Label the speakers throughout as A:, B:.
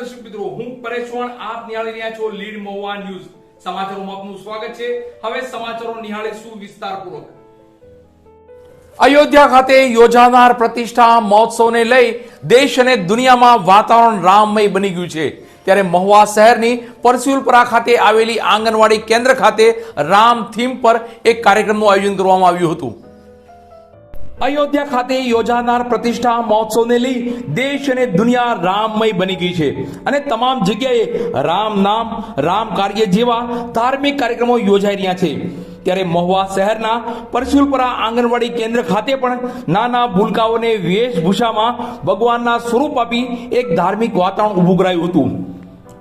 A: દર્શક મિત્રો, હું પરેશ આપ નિહાળી રહ્યા છો લીડ મહુવા ન્યૂઝ. સમાચારોમાં આપનું સ્વાગત છે. હવે સમાચારો નિહાળીશું વિસ્તારપૂર્વક? અયોધ્યા ખાતે યોજાનાર પ્રતિષ્ઠા મહોત્સવને લઈ દેશ અને દુનિયામાં વાતાવરણ રામમય બની ગયું છે. ત્યારે મહુવા શહેરની પરસ્યુલપરા ખાતે આવેલી આંગણવાડી કેન્દ્ર ખાતે રામ થીમ પર એક કાર્યક્રમનું આયોજન કરવામાં આવ્યું હતું. અયોધ્યા ખાતે યોજાનાર પ્રતિષ્ઠા મહોત્સવને લઈ દેશ અને દુનિયા રામમય બની ગઈ છે. અને તમામ જગ્યાએ રામ નામ, રામ કાર્ય જેવા ધાર્મિક કાર્યક્રમો યોજાઈ રહ્યા છે. ત્યારે મહુવા શહેરના પરશુલપરા આંગણવાડી કેન્દ્ર ખાતે પણ નાના ભૂલકાઓને વેશભૂષામાં ભગવાનના સ્વરૂપ આપી એક ધાર્મિક વાતાવરણ ઊભું કરાયું હતું.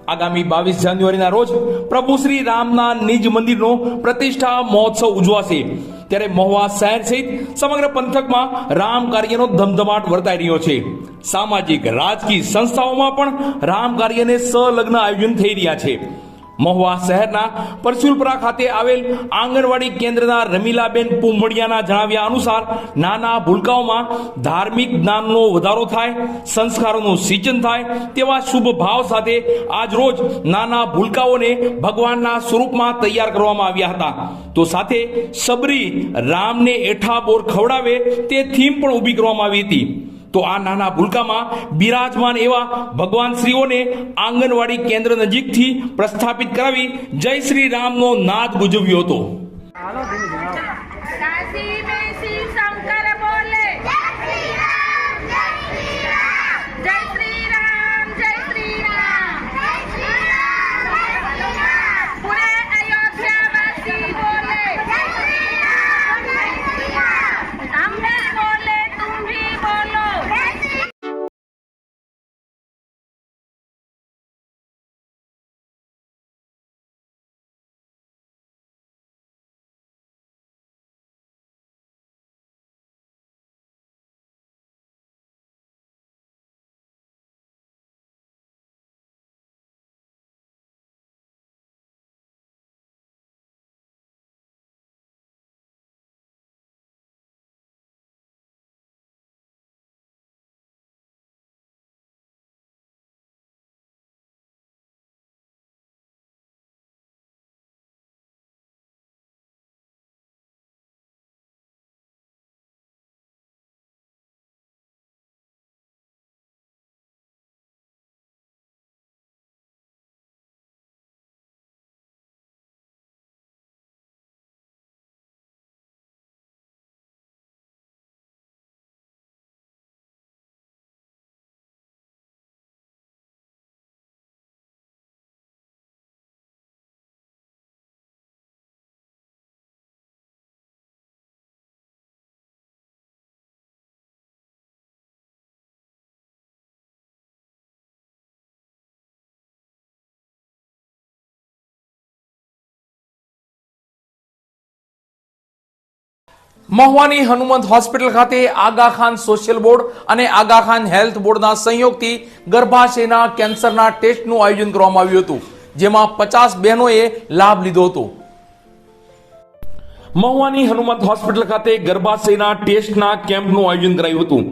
A: આગામી બાવીસ જાન્યુઆરીના રોજ પ્રભુ શ્રી રામના નિજ મંદિરનો પ્રતિષ્ઠા મહોત્સવ ઉજવાશે. ત્યારે મહુવા શહેર સહિત સમગ્ર પંથકમાં રામ કાર્યનો ધમધમાટ વર્તાઈ રહ્યો છે. સામાજિક, રાજકીય સંસ્થાઓમાં પણ રામ કાર્યને સંલગ્ન આયોજન થઈ રહ્યા છે. મહુવા શહેરના પરશુલપરા ખાતે આવેલ આંગણવાડી કેન્દ્રના રમીલાબેન પુંભડિયાના જણાવ્યા અનુસાર, નાના ભૂલકાઓમાં ધાર્મિક જ્ઞાનનો વધારો થાય, સંસ્કારોનું સિંચન થાય તેવા શુભ ભાવ સાથે આજ રોજ નાના ભૂલકાઓને ભગવાનના સ્વરૂપમાં તૈયાર કરવામાં આવ્યા હતા. તો સાથે સબરી રામને એઠા બોર ખવડાવે તે થીમ પણ ઊભી કરવામાં આવી હતી. તો આ નાના ભૂલકામાં બિરાજમાન એવા ભગવાન શ્રીઓને આંગણવાડી કેન્દ્ર નજીકથી પ્રસ્થાપિત કરાવી જય શ્રી રામનો નાદ ગુજવ્યો હતો. મહુવાની હનુમંત હોસ્પિટલ ખાતે આગા ખાન સોશિયલ બોર્ડ અને આગા ખાન હેલ્થ બોર્ડના સંયોગથી ગર્ભાશયના કેન્સરના ટેસ્ટનું આયોજન કરવામાં આવ્યું હતું, જેમાં પચાસ બહેનોએ લાભ લીધો હતો. મહુવાની હનુમંત હોસ્પિટલ ખાતે ગર્ભાશયના ટેસ્ટના કેમ્પનું આયોજન કરાયું હતું.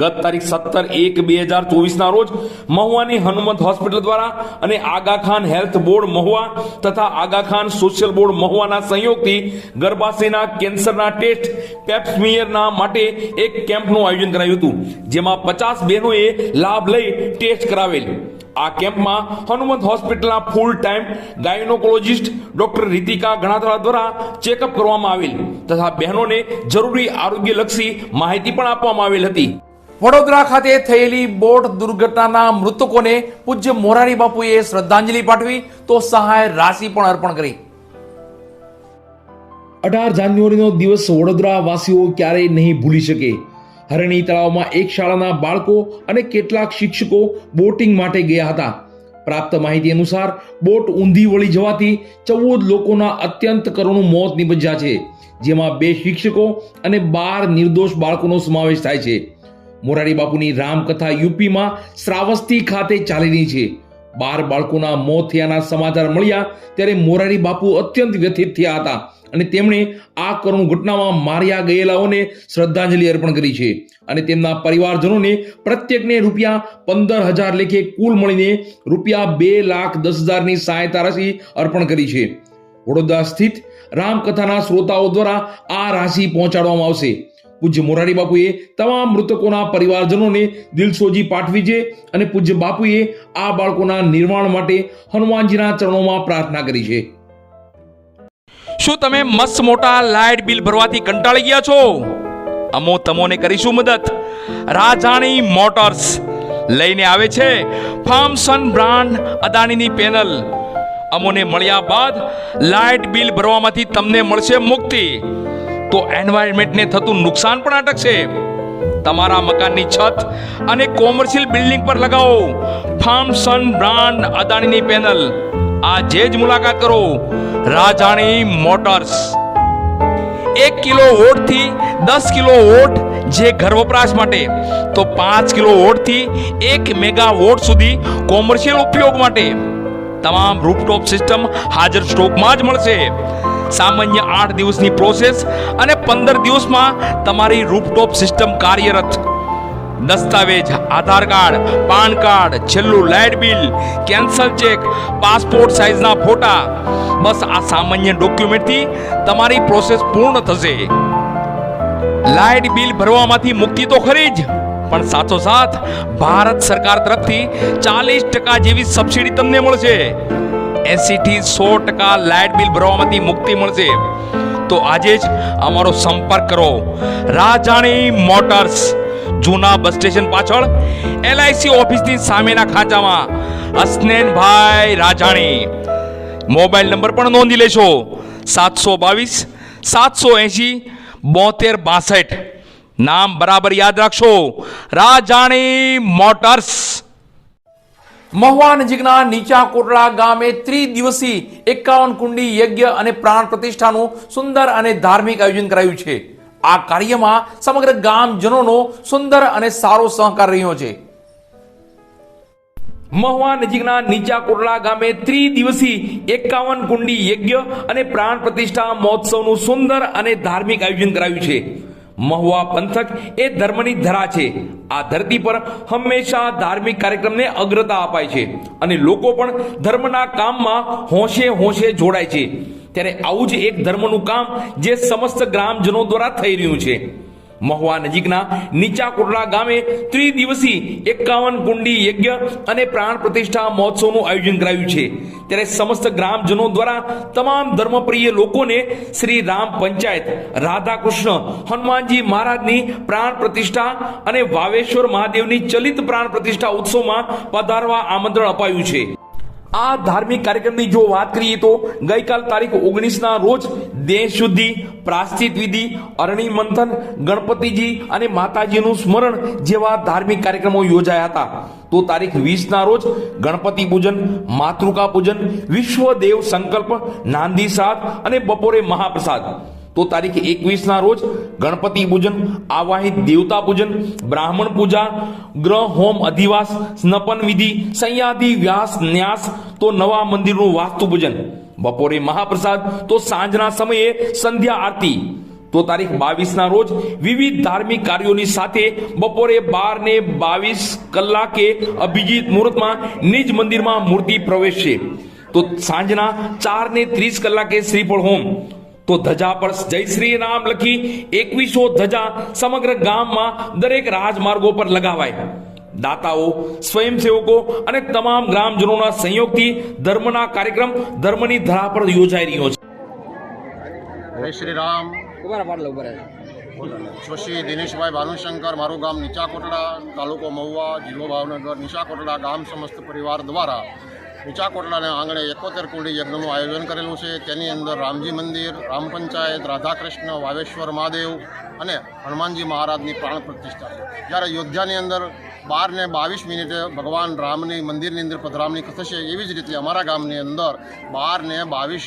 A: ગત તારીખ સત્તર એક બે હજાર ચોવીસના રોજ મહુવાની હનુમંત હોસ્પિટલ દ્વારા અને આગા ખાન હેલ્થ બોર્ડ મહુવા તથા આગા ખાન સોશિયલ બોર્ડ મહુવાના સંયોગથી ગર્ભાશયના કેન્સરના ટેસ્ટ પેપ્સમિયરના માટે એક કેમ્પનું આયોજન કરાયું હતું, જેમાં પચાસ બહેનોએ લાભ લઈ ટેસ્ટ કરાવેલ. આ કેમ્પમાં હનુમંત હોસ્પિટલના full time gynaecologist doctor Ritika Ganatra દ્વારા ચેકઅપ કરવામાં આવેલ તથા બહેનોને જરૂરી આરોગ્યલક્ષી માહિતી પણ આપવામાં આવેલ હતી. વડોદરા ખાતે થયેલી બોટ દુર્ઘટનાના મૃતકોને પૂજ્ય મોરારી બાપુએ શ્રદ્ધાંજલિ પાઠવી, તો સહાય રાશિ પણ અર્પણ કરી.
B: અઢાર જાન્યુઆરીનો દિવસ વડોદરા વાસીઓ ક્યારેય નહીં ભૂલી શકે. હરણી તળાવમાં એક શાળાના બાળકો અને કેટલાક શિક્ષકો બોટિંગ માટે ગયા હતા. પ્રાપ્ત માહિતી અનુસાર, બોટ ઊંધી વળી જવાથી ચૌદ લોકોના અત્યંત કરુણ મોત નિપજ્યા છે, જેમાં બે શિક્ષકો અને બાર નિર્દોષ બાળકોનો સમાવેશ થાય છે. મોરારી બાપુની રામકથા યુપીમાં શ્રાવસ્તી ખાતે ચાલી છે. બાર બાળકોના મોત થયાના સમાચાર મળ્યા ત્યારે મોરારી બાપુ અત્યંત વ્યથિત થયા હતા અને તેમણે આ કરુણ ઘટનામાં માર્યા ગયેલાઓને શ્રદ્ધાંજલિ અર્પણ કરી છે અને તેમના પરિવારજનોને પ્રત્યેકને રૂપિયા પંદર હજાર લેખે કુલ મળીને રૂપિયા બે લાખ દસ હજારની સહાયતા રાશિ અર્પણ કરી છે. વડોદરા સ્થિત રામકથાના શ્રોતાઓ દ્વારા આ રાશિ પહોંચાડવામાં આવશે. પૂજ્ય મોરારી બાપુએ તમામ મૃતકોના પરિવારજનોને દિલસોજી પાઠવી છે અને પૂજ્ય બાપુએ આ બાળકોના નિર્માણ માટે હનુમાનજીના ચરણોમાં પ્રાર્થના કરી છે.
A: શું તમે મસ્ત મોટા લાઇટ બિલ ભરવાથી કંટાળી ગયા છો? અમો તમોને કરીશું મદદ. રાજાણી મોટર્સ લઈને આવે છે ફાર્મસન બ્રાન્ડ અદાણીની પેનલ. અમોને મળ્યા બાદ લાઇટ બિલ ભરવામાંથી તમને મળશે મુક્તિ. તો એન્વાયરમેન્ટને થતું નુકસાન પણ અટકશે. તમારા મકાનની છત અને કોમર્શિયલ બિલ્ડિંગ પર લગાવો. ફાર્મસન બ્રાન્ડ અદાણીની પેનલ આજે જ મુલાકાત કરો. રાજાણી મોટર્સ. એક કિલો ઓટથી દસ કિલો વોટ જે ઘર વપરાશ માટે. તો પાંચ કિલો વોટથી એક મેગા વોટ સુધી કોમર્શિયલ ઉપયોગ માટે. તમામ રૂપટોપ સિસ્ટમ હાજર સ્ટોકમાં જ મળશે. સામાન્ય આઠ દિવસની પ્રોસેસ અને પંદર દિવસમાં તમારી રૂપટોપ સિસ્ટમ કાર્યરત. દસ્તાવેજ, આધાર કાર્ડ, પાન કાર્ડ, છેલ્લું light bill cancel cheque passport સાઇઝના ફોટા. બસ આ સામાન્ય ડોક્યુમેન્ટથી તમારી પ્રોસેસ પૂર્ણ થશે. લાઇટ બિલ ભરવામાંથી મુક્તિ તો ખરી જ, પણ સાથોસાથ ભારત સરકાર તરફથી ચાલીસ ટકા જેવી સબસિડી તમને મળશે. એસી થી સો ટકા લાઇટ બિલ ભરવામાંથી મુક્તિ મળશે. તો આજે જ અમારો સંપર્ક કરો. રાજાણી મોટર્સ, જૂના બસ સ્ટેશન પાછળ, એલઆઈસી ઓફિસની સામેના ખાંચામાં હસનેનભાઈ રાજાણી. મોબાઈલ નંબર પણ નોંધી લેશો સાતસો બાવીસ, સાતસો એંશી, બોતેર બાસઠ. નામ બરાબર યાદ રાખશો. રાજાણી મોટર્સ. મહુવા નજીકના નીચા કોટડા ગામે ત્રિદિવસી એકાવન કુંડી યજ્ઞ અને પ્રાણ પ્રતિષ્ઠાનું સુંદર અને ધાર્મિક આયોજન કરાયું છે. આ કાર્યમાં સમગ્ર ગામજનોનો સુંદર અને સારો સહકાર રહ્યો છે. મહુવા નજીકના નીચા કોટડા ગામે ત્રિદિવસીય એકાવન કુંડી યજ્ઞ અને પ્રાણ પ્રતિષ્ઠા મહોત્સવનું સુંદર અને ધાર્મિક આયોજન કરાયું છે. મહુવા પંથક એ ધર્મની ધરા છે. આ ધરતી પર હંમેશા ધાર્મિક કાર્યક્રમને અગ્રતા અપાય છે અને લોકો પણ ધર્મના કામમાં હોંશે હોંશે જોડાય છે. ત્યારે આવું જ એક ધર્મનું કામ જે સમસ્ત ગ્રામજનો દ્વારા થઈ રહ્યું છે. મહુવા નજીકના નીચા કોટડા ગામે ત્રિદિવસીય એકાવન કુંડી યજ્ઞ અને પ્રાણ પ્રતિષ્ઠા મહોત્સવનું આયોજન કરાયું છે. ત્યારે સમસ્ત ગ્રામજનો દ્વારા તમામ ધર્મપ્રિય લોકોને શ્રી રામ પંચાયત, રાધાકૃષ્ણ, હનુમાનજી મહારાજની પ્રાણ પ્રતિષ્ઠા અને વાવેશ્વર મહાદેવની ચલિત પ્રાણ પ્રતિષ્ઠા ઉત્સવમાં પધારવા આમંત્રણ અપાયું છે. આ ધાર્મિક કાર્યક્રમની જો વાત કરીએ તો ગઈકાલ તારીખ ઓગણીસના રોજ દેહ શુદ્ધિ પ્રાશ્ચિત વિધિ, અરણી મંથન, ગણપતિજી અને માતાજીનું સ્મરણ જેવા ધાર્મિક કાર્યક્રમો યોજાયા હતા. તો તારીખ વીસના રોજ ગણપતિ પૂજન, માતૃકા પૂજન વિશ્વ દેવ સંકલ્પ, નાંદી સાધ અને બપોરે મહાપ્રસાદ. તો તારીખ એકવીસના રોજ ગણપતિ પૂજન, આવાહિત દેવતા પૂજન, બ્રાહ્મણ પૂજા, ગ્રહ, હોમ, અધિવાસ, સ્નપન વિધિ, સંયાદી, વ્યાસ, ન્યાસ, તો નવા મંદિરનું વાસ્તુ પૂજન. બપોરે મહાપ્રસાદ, તો સાંજના સમયે સંધ્યા આરતી. તો તારીખ બાવીસના રોજ વિવિધ ધાર્મિક કાર્યોની સાથે બપોરે બાર ને બાવીસ કલાકે અભિજીત મુહૂર્તમાં નિજ મંદિરમાં મૂર્તિ પ્રવેશશે. તો સાંજના ચાર ને ત્રીસ કલાકે શ્રીફળ હોમ. તો ધજા પર જય શ્રી રામ લખી એકવીસો ધજા સમગ્ર ગામમાં દરેક રાજમાર્ગો પર લગાવાય. દાતાઓ સ્વયંસેવકો અને તમામ ગ્રામજનોના સંયોગથી ધર્મના કાર્યક્રમ ધર્મની ધરા પર યોજાઈ રહ્યો છે.
C: જય શ્રી રામ. શ્રી દિનેશભાઈ ભાનુશંકર મારું ગામ નીચા કોટડા તાલુકો મહુવા જિલ્લો ભાવનગર નીચા કોટડા ગામ સમસ્ત પરિવાર દ્વારા નીચા કોટડાના આંગણે એકોતેર કુંડી યજ્ઞનું આયોજન કરેલું છે. તેની અંદર રામજી મંદિર, રામ પંચાયત, રાધાકૃષ્ણ, વાવેશ્વર મહાદેવ અને હનુમાનજી મહારાજની પ્રાણ પ્રતિષ્ઠા છે. જ્યારે યોધ્યાની અંદર બાર ને બાવીસ મિનિટે ભગવાન રામની મંદિરની અંદર પધરામણી થશે એવી જ રીતે અમારા ગામની અંદર બાર ને બાવીસ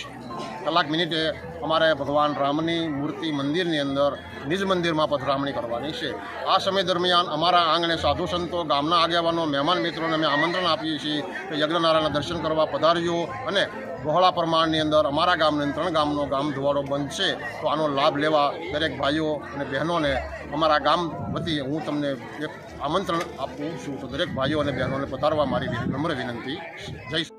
C: કલાક મિનિટે અમારે ભગવાન રામની મૂર્તિ મંદિરની અંદર નિજ મંદિરમાં પધરામણી કરવાની છે. આ સમય દરમિયાન અમારા આંગણે સાધુ સંતો, ગામના આગેવાનો, મહેમાન મિત્રોને અમે આમંત્રણ આપીએ છીએ કે યજ્ઞનારાયણના દર્શન કરવા પધારજો અને બહોળા પ્રમાણની અંદર અમારા ગામને ત્રણ ગામનો ગામ ધોવાડો બંધ છે. તો આનો લાભ લેવા દરેક ભાઈઓ અને બહેનોને અમારા ગામ વતી હું તમને એક આમંત્રણ આપું છું. તો દરેક ભાઈઓ અને બહેનોને પધારવા મારી નમ્ર વિનંતી. જય